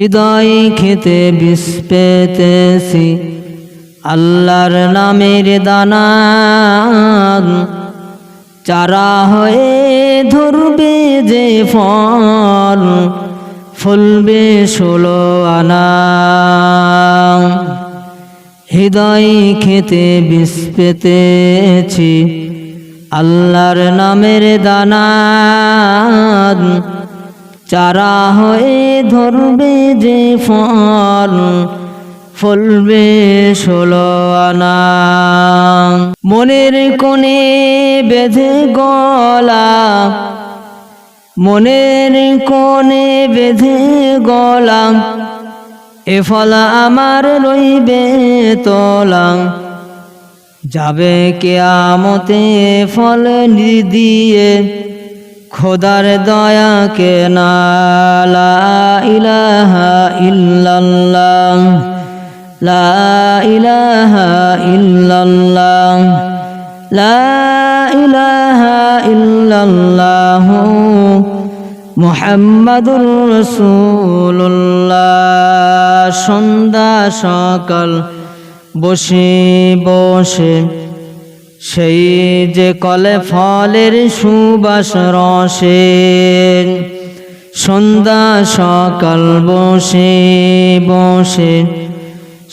হৃদয় খেতে বিষ পেতেছি। আল্লাহর নামের দানা চারা হয়ে ধরবে যে ফল, ফুলবে ষোলো আনা। হৃদয় খেতে বিষ পেতেছি। আল্লাহর নামের দানা চারা হয়ে ধরবে যে ফল, ফলবে ষোলো আনা। মনের কোণে বেঁধে গলা, মনের কোণে বেঁধে গলা, এ ফল আমার রইবে তোলা। যাবে কেয়ামতে ফল দিয়ে খোদার দয়া কে নালা ইলাহা ইল্লাল্লাহ, লা ইলাহা ইল্লাল্লাহ, লা ইলাহা ইল্লাল্লাহ সন্ধ্যা সকাল বসে বসে সেই যে কলে ফলের সুবাস রসে, সন্ধ্যা সকাল বসে বসে।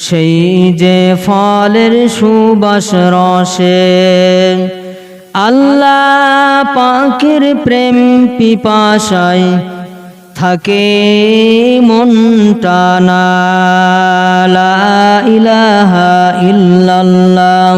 সেই যে ফলের সুবাস রসে, আল্লাহ পাখির প্রেম পিপাসায় থাকে মনটা না ইলাহা ইল্লাল্লাহ।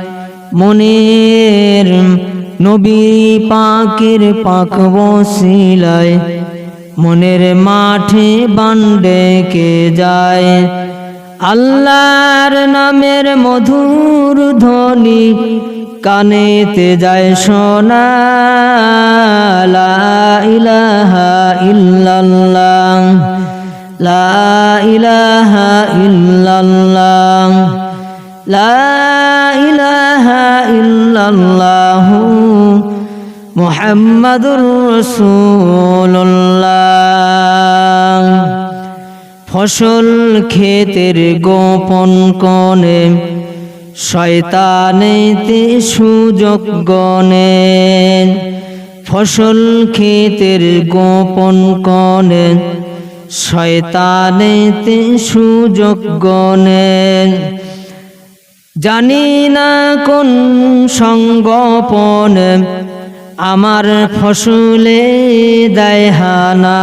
মনের নবী পাকের পাক বসিলায় মনের মাঠে বান্ডে কে যায়। আল্লাহর নামের মধুর ধ্বনি কানেতে যায় সোনা ইলাহা ইল্লাল্লাহ, লা ইলাহা লা ইল্লাল্লাহ মুহাম্মাদুর রাসূলুল্লাহ। ফসল ক্ষেতের গোপন কোণে শয়তানেতে সুযোগ গনে ফসল ক্ষেতের গোপন কোণে শয়তানেতে সুযোগ গনে জানি না কোন সঙ্গপন আমার ফসলে দেয় হানা,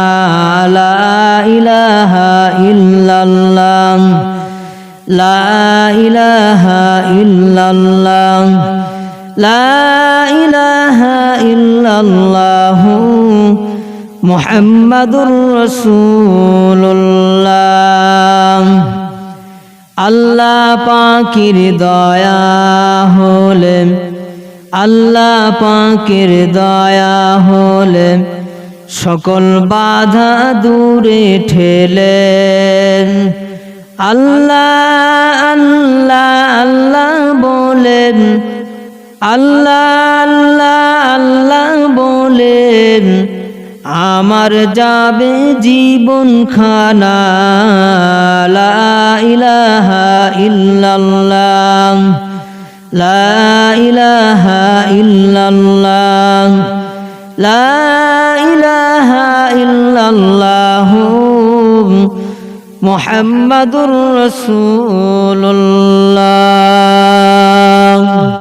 লা ইলাহা ইল্লাল্লাহ, লা ইলাহা ইল্লাল্লাহ, লা ইলাহা আল্লাহ পাকির দয়া হলে আল্লাহ পাকির দয়া হলে সকল বাধা দূরে ঠেলেন। আল্লাহ আল্লাহ আল্লাহ বলেন, আল্লাহ আল্লাহ আল্লাহ বলেন আমার যাবে জীবন খানা ইলাহা লা ইলাহা ইল্লাল্লাহ লা ইলাহা ইল্লাল্লাহ মুহাম্মাদুর রাসূলুল্লাহ।